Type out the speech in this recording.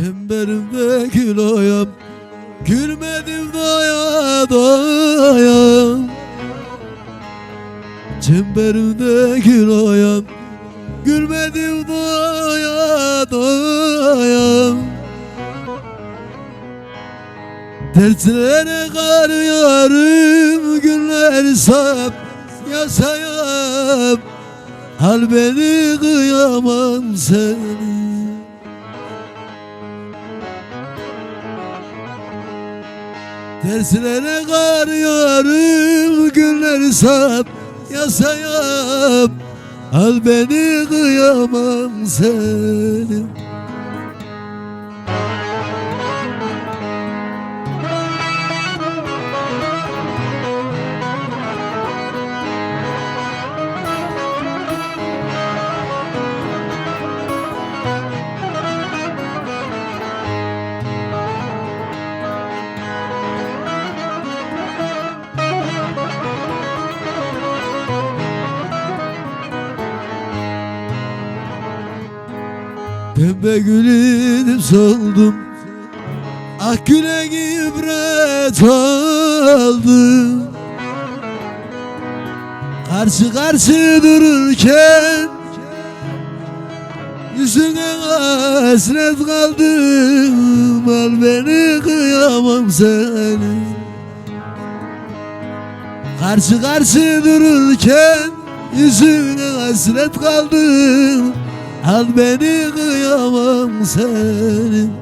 Çemberimde gül oyam Gülmedim doya doya. Çemberimde gül oyam Gülmedim doya doya. Dertlere kar yarım Günler sap yasayam. Al beni kıyamam seni Derslere kar yarım Günler sap yasayam Al beni kıyamam seni Pembe gülüm soldum Ak güle ibret aldım Karşı karşı dururken Yüzüne hasret kaldım. Al beni kıyamam seni. Karşı karşı dururken Yüzüne hasret kaldım Al beni kıyamam senin